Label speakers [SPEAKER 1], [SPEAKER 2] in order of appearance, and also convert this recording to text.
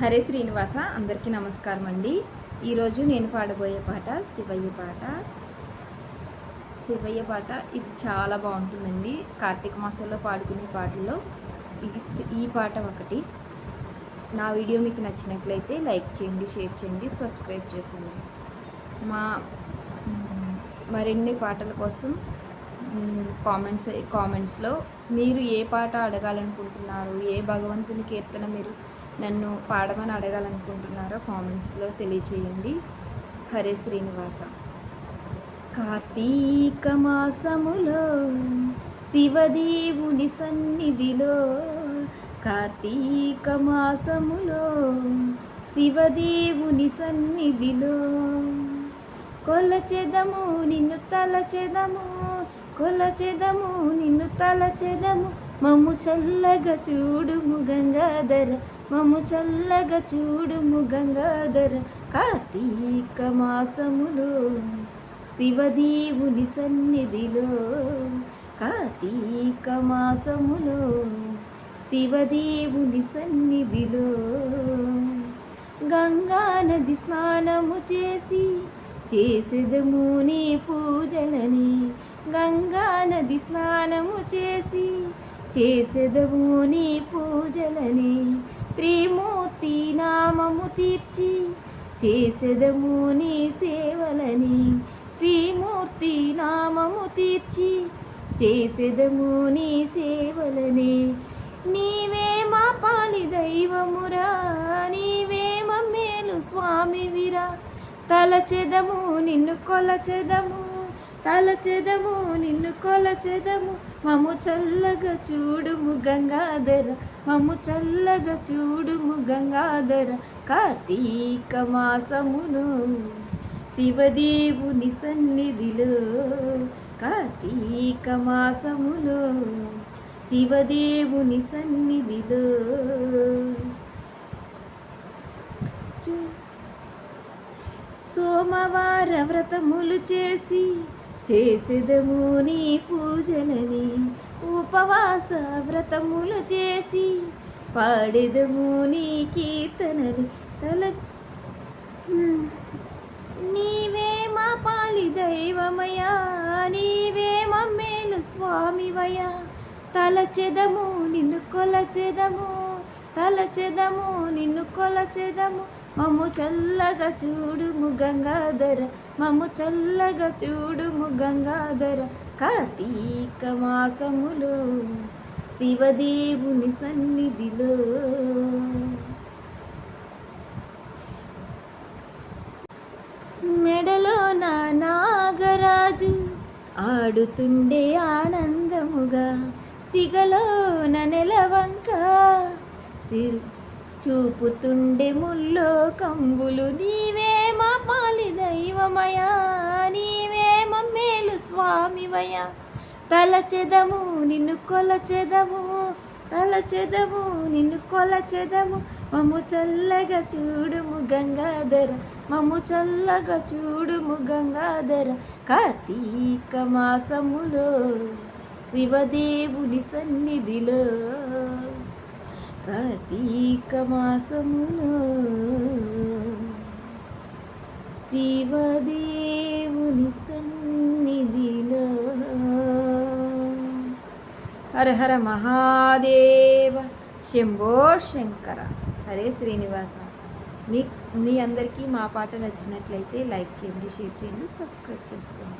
[SPEAKER 1] హరే శ్రీనివాస అందరికీ నమస్కారం అండి. ఈరోజు నేను పాడబోయే పాట శివయ్య పాట. శివయ్య పాట ఇది చాలా బాగుంటుందండి. కార్తీక మాసంలో పాడుకునే పాటల్లో ఇది ఈ పాట ఒకటి. నా వీడియో మీకు నచ్చినట్లయితే లైక్ చేయండి షేర్ చేయండి సబ్స్క్రైబ్ చేయండి మా మరిన్ని పాటల కోసం కామెంట్స్ కామెంట్స్లో మీరు ఏ పాట అడగాలనుకుంటున్నారు ఏ భగవంతుని కీర్తన మీరు నన్ను పాడమని అడగాలనుకుంటున్నారో కామెంట్స్లో తెలియచేయండి. హరే శ్రీనివాస. కార్తీక మాసములో శివదేవుని సన్నిధిలో కార్తీక మాసములో శివదేవుని సన్నిధిలో కొలచెదము నిన్ను తలచెదము కొలచెదము నిన్ను తలచెదము మమ్ము చల్లగా చూడుము గంగాధర మము చల్లగా చూడుము గంగాధర కార్తీక మాసములో. శివదేవుని సన్నిధిలో కార్తీక మాసములో శివదేవుని సన్నిధిలో గంగా నది స్నానము చేసి చేసేదము నీ పూజలని. గంగా నది స్నానము చేసి చేసేదము నీ పూజలని. త్రిమూర్తి నామము తీర్చి చేసెదము నీ సేవలని. త్రిమూర్తి నామము తీర్చి చేసెదము నీ సేవలని. నీవే మా పాలి దైవమురా నీవే మమ్మేలు స్వామివిరా తలచెదము నిన్ను కొలచెదము తలచెదము నిన్ను కొలచెదము మము చల్లగా చూడుము గంగాధర మము చల్లగా చూడుము గంగాధర. కార్తీక మాసమును శివదేవుని సన్నిధిలో కార్తీక మాసములో శివదేవుని సన్నిధిలో. సోమవార వ్రతములు చేసి చేసేదము నీ పూజనని ఉపవాస వ్రతములు చేసి పాడేదము నీ కీర్తనని తల నీవే మా పాలి దైవమయా నీవే మమ్మేలు స్వామివయా తలచెదము నిన్ను కొలచెదము. తలచెదము నిన్ను కొలచెదము. మమ్ము చల్లగా చూడుము గంగాధర మమ్ము చల్లగా చూడుము గంగాధర. కార్తీక మాసములో శివదేవుని సన్నిధిలో. మెడలో నా నాగరాజు ఆడుతుండే ఆనందముగా సిగలో నెలవంక తిరు చూపుతుండే ముల్లో కంబులు నీవే మా పాలి దైవమయా నీవే మమ్మేలు స్వామివయా. తలచెదము నిన్ను కొలచెదము తలచెదము నిన్ను కొలచెదము. మమ్ము చల్లగా చూడుము గంగాధర మమ్ము చల్లగా చూడుము గంగాధర. కార్తీక మాసములో శివదేవుని సన్నిధిలో కార్తీక మాసములో శివదేవుని సన్నిధిలో. హర హర మహాదేవ శంభో శంకర. హరే శ్రీనివాస. మీ మీ అందరికీ మా పాట నచ్చినట్లయితే లైక్ చేయండి షేర్ చేయండి సబ్స్క్రైబ్ చేసుకోండి.